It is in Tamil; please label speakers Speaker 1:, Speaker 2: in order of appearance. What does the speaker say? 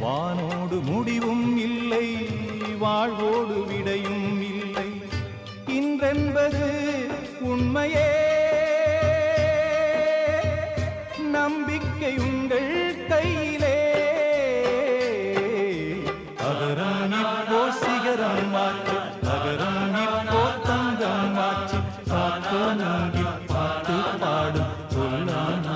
Speaker 1: வானோடு முடிவும் இல்லை வாழ்வோடு விடையும் இல்லை. இன்றென்பது உண்மையே. நம்பிக்கை உங்கள் கையிலே. அகராணி போ சிகரம் மாற்று அகராணி தங்கம் மாற்று. பார்க்க பாட்டு பாடும் சொல்லான